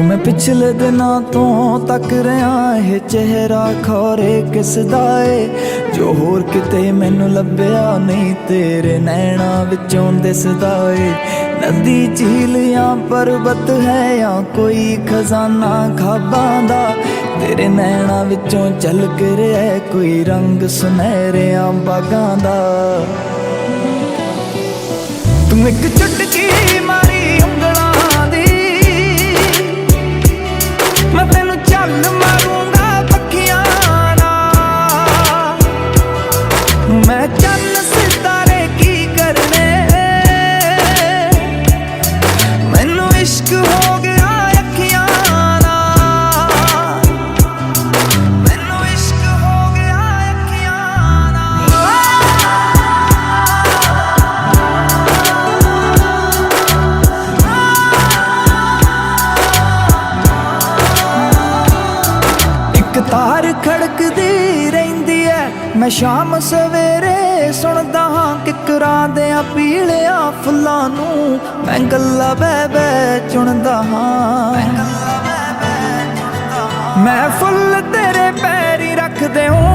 ਜੋ ਮੈਂ ਪਿਛਲੇ ਦਿਨਾਂ ਤੋਂ ਤੱਕ ਰਿਹਾ ਇਹ ਚਿਹਰਾ ਖੋਰੇ ਕਿਸ ਦਾ ਏ? ਜੋ ਹੋਰ ਕਿਤੇ ਮੈਨੂੰ ਲੱਭਿਆ ਨਹੀਂ, ਤੇਰੇ ਨੈਣਾ ਵਿੱਚੋਂ ਦਿਸਦਾ ਏ। ਨਦੀ ਝੀਲ ਜਾਂ ਪਰਬਤ ਹੈ ਜਾਂ ਕੋਈ ਖਜ਼ਾਨਾ ਖਾਬਾਂ ਦਾ? ਤੇਰੇ ਨੈਣਾ ਵਿੱਚੋਂ ਝਲਕ ਰਿਹਾ ਕੋਈ ਰੰਗ ਸੁਨਹਿਰਿਆਂ ਬਾਗਾਂ ਦਾ? ਤੂੰ ਇੱਕ ਚੁਟਕੀ ਮਾਰੀ ਮੈਂ ਸ਼ਾਮ ਸਵੇਰੇ ਸੁਣਦਾ ਹਾਂ ਕਿਕਰਾਂ ਦੇ ਆ ਪੀਲਿਆਂ ਫੁੱਲਾਂ ਨੂੰ। ਮੈਂ ਗੱਲਾਂ ਬੈ ਬਹਿ ਚੁਣਦਾ ਹਾਂ। ਮੈਂ ਫੁੱਲ ਤੇਰੇ ਪੈਰੀ ਰੱਖਦੇ ਹਾਂ।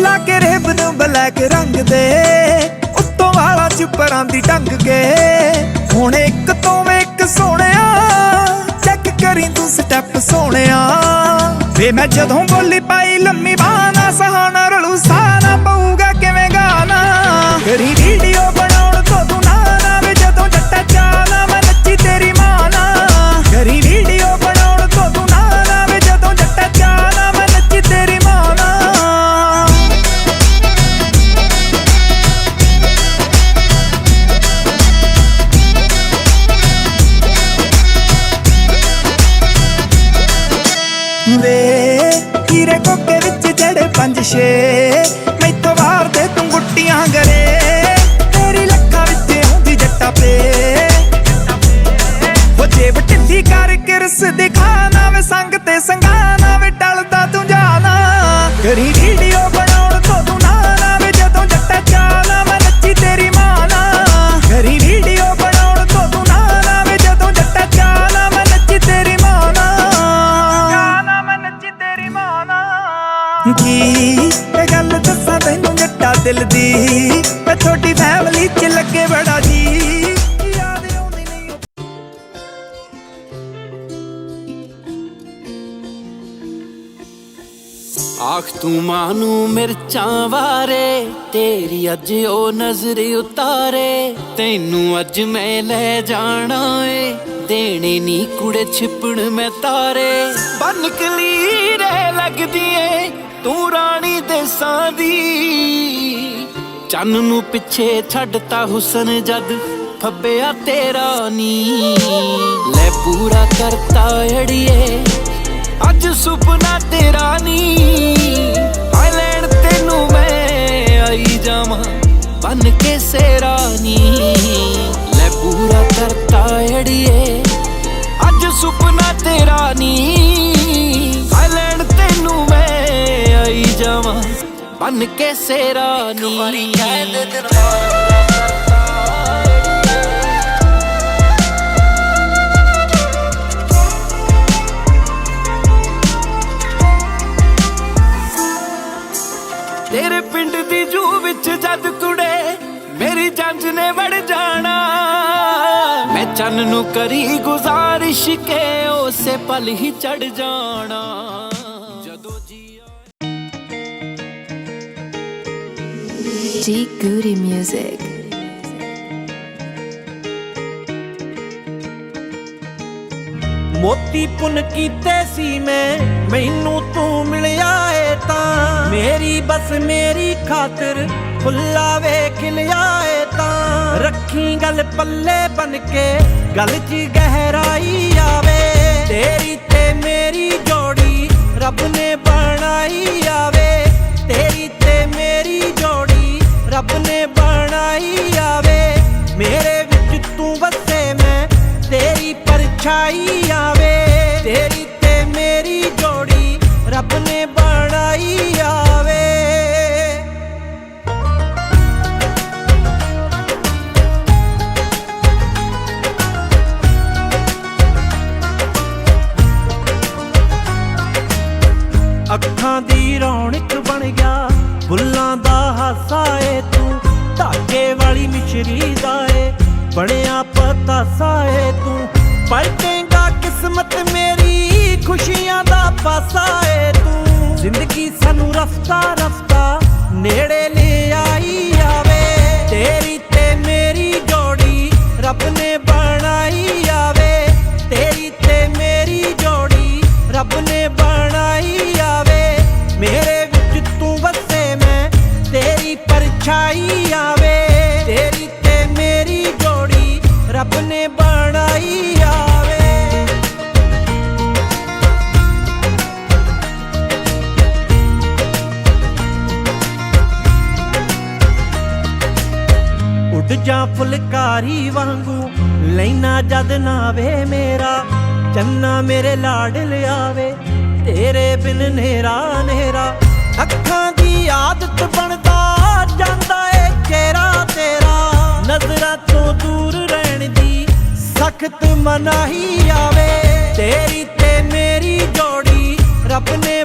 ਲਾ ਕੇ ਰੇਬ ਨੂੰ ਬਲੈਕ ਰੰਗ ਦੇ। ਉੱਤੋਂ ਵਾਲਾ ਚੁੱਪਰਾਂ ਦੀ ਟੰਗ ਕੇ। ਹੁਣ ਇੱਕ ਤੋਂ ਇੱਕ ਸੋਹਣਿਆ ਚੈੱਕ ਕਰੀ ਤੂੰ ਸਟੈਪ ਸੋਹਣਿਆ। ਵੇ ਮੈਂ ਜਦੋਂ ਬੋਲੀ ਪਾਈ ਲੰਮੀ ਬਾਣਾ ਪੰਜ ਛੇ। ਮੈਥੋਂ ਵਾਰ ਦੇ ਤੂੰ ਗੁੱਟੀਆਂ ਗਰੇ। ਤੇਰੀ ਲੱਖਾਂ ਵਿੱਚ ਆਉਂਦੀ ਜੱਟਾ ਪੇ। ਹੋ ਜੇਬ ਢਿੱਲੀ ਕਰ ਕਿਰਸ ਦਿਖਾਣਾ ਵੇ, ਸੰਗ ਤੇ ਸੰਗਾਣਾ ਵੇ, ਟਲਦਾ ਤੂੰ ਜਾਣਾ। ਕਰੀ ਵੀਡੀਓ ਕੀ ਇਹ ਗੱਲ ਦੱਸਾਂ ਤੈਨੂੰ ਜੱਟਾ ਦਿਲ ਦੀ। ਮੈਂ ਤੁਹਾਡੀ ਫੈਮਿਲੀ ਚ ਲੱਗੇ ਬੜਾ ਜੀ। ਯਾਦ ਆਉਂਦੀ ਨਹੀਂ ਆਖ ਤੂੰ ਮਾਂ ਨੂੰ ਮਿਰਚਾਂ ਵਾਰੇ, ਤੇਰੀ ਅੱਜ ਉਹ ਨਜ਼ਰ ਉਤਾਰੇ। ਤੈਨੂੰ ਅੱਜ ਮੈਂ ਲੈ ਜਾਣਾ ਏ, ਦੇਣੇ ਨੀ ਕੁੜੇ ਛਿਪਣ ਮੈਂ ਤਾਰੇ। ਬਨ ਕਲੀਰੇ ਲੱਗਦੀ ਏ ਤੂੰ ਰਾਣੀ ਦੇਸਾਂ ਦੀ। ਚੰਨ ਨੂੰ ਪਿੱਛੇ ਛੱਡਤਾ ਹੁਸਨ ਜਦ ਫੱਬਿਆ ਤੇਰਾ ਨੀ ਲੈ ਪੂਰਾ ਕਰਤਾ ਅੜੀਏ, ਅੱਜ ਸੁਪਨਾ ਤੇਰਾ ਨੀ ਆ ਲੈਣ ਤੈਨੂੰ ਮੈਂ ਆਈ ਜਾਵਾਂ, ਬਨ ਕੇ ਸੇਰਾ ਨੀ ਲੈ ਪੂਰਾ ਕਰਤਾ ਅੜੀਏ, ਅੱਜ ਸੁਪਨਾ ਤੇਰਾ ਨੀ ਬਨ ਕੇ ਸੇਰਾ ਨੀ। ਤੇਰੇ ਪਿੰਡ ਦੀ ਜੂ ਵਿੱਚ ਜਦ ਕੁੜੇ ਮੇਰੀ ਜੰਜ ਨੇ ਵੜ ਜਾਣਾ। ਮੈਂ ਚੰਨ ਨੂੰ ਕਰੀ ਗੁਜ਼ਾਰਿਸ਼ ਕੇ ਉਸੇ ਪਲ ਹੀ ਚੜ ਜਾਣਾ। G Goody Music. ਮੋਤੀ ਪੁੰਨ ਕੀਤੇ ਸੀ ਮੈਂ, ਮੈਨੂੰ ਤੂੰ ਮਿਲਿਆ ਏ ਤਾਂ। ਮੇਰੀ ਬਸ ਮੇਰੀ ਖਾਤਰ ਫੁੱਲਾ ਵੇ ਖਿਲਿਆਏ ਤਾਂ। ਰੱਖੀ ਗੱਲ ਪੱਲੇ ਬਨ ਕੇ, ਗੱਲ 'ਚ ਗਹਿਰਾਈ ਆਵੇ। ਤੇਰੀ ਤੇ ਮੇਰੀ ਜੋੜੀ, ਰੱਬ ਨੇ ਰੌਣਕ ਗਿਆ ਫੁੱਲਾਂ ਦਾ ਹਾਸਾ ਏ ਤੂੰ। ਧਾਗੇ ਵਾਲੀ ਮਿਸ਼ਰੀ ਦਾ ਏ, ਬਣਿਆ ਪਤਾਸਾ ਏ ਤੂੰ। ਪਲਟੇਗਾ ਕਿਸਮਤ ਮੇਰੀ, ਖੁਸ਼ੀਆਂ ਦਾ ਪਾਸਾ ਏ ਤੂੰ। ਜ਼ਿੰਦਗੀ ਸਾਨੂੰ ਰਫਤਾ ਰਫਤਾ ਨੇੜੇ ਲਿਆ ਬਣਾਈ ਆਵੇ। ਉੱਡ ਜਾ ਫੁਲਕਾਰੀ ਵਾਂਗੂ, ਲੈਣਾ ਜਦ ਨਾ ਵੇ ਮੇਰਾ, ਚੰਨਾ ਮੇਰੇ ਲਾਡ ਲਿਆਵੇ, ਤੇਰੇ ਬਿਨ ਨੇਰਾ ਨੇਰਾ। ਅੱਖਾਂ ਦੀ ਆਦਤ ਬਣ ਸਖਤ ਮਨਾਹੀ ਆਵੇ। ਤੇਰੀ ਤੇ ਮੇਰੀ ਜੋੜੀ ਰੱਬ ਨੇ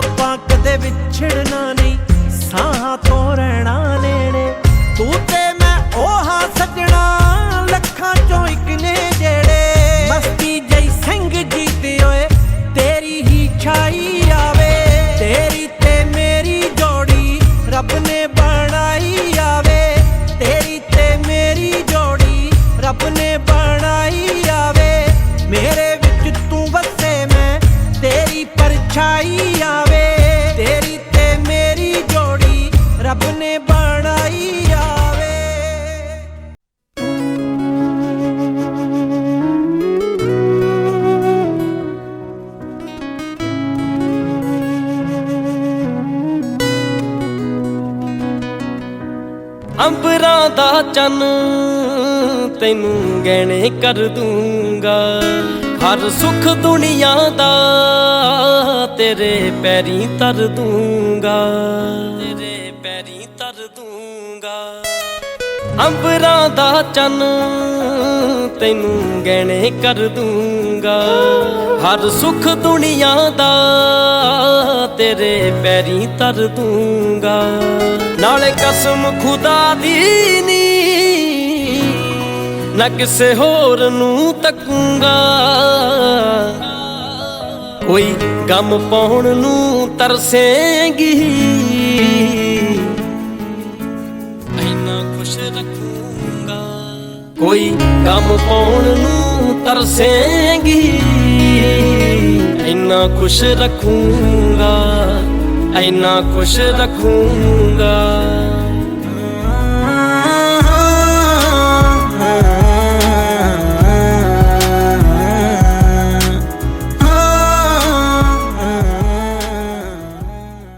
ਆਪਾਂ ਕਦੇ ਵਿਛੜਨਾ ਨਹੀਂ ਸਾਹਾਂ ਅੰਬਰਾਂ ਦਾ ਚੰਨ ਤੈਨੂੰ ਗਹਿਣੇ ਕਰ ਦੂੰਗਾ। ਹਰ ਸੁਖ ਦੁਨੀਆ ਦਾ ਤੇਰੇ ਪੈਰੀ ਤਰ ਦੂੰਗਾ। ਤੇਰੇ ਪੈਰੀ ਤਰ ਦੂੰਗਾ। ਅੰਬਰਾਂ ਦਾ ਚੰਨ ਤੈਨੂੰ ਗਹਿਣੇ ਕਰ ਦੂੰਗਾ। ਹਰ ਸੁੱਖ ਦੁਨੀਆ ਦਾ ਤੇਰੇ ਪੈਰੀ ਤਰ ਦੂੰਗਾ। ਨਾਲੇ ਕਸਮ ਖੁਦਾ ਦੀ ਨੀ, ਨਾ ਕਿਸੇ ਹੋਰ ਨੂੰ ਤੱਕੂੰਗਾ। ਕੋਈ ਗਮ ਪਾਉਣ ਨੂੰ ਤਰਸੇਂਗੀ। ਇੰਨਾ ਖੁਸ਼ ਰੱਖੂੰਗਾ। ਕੋਈ ਗਮ ਪਾਉਣ ਨੂੰ ਤਰਸੇਂਗੀ। ਖੁਸ਼ ਰੱਖੂੰਗਾ ਇੰਨਾ ਖੁਸ਼ ਰੱਖੂੰਗਾ।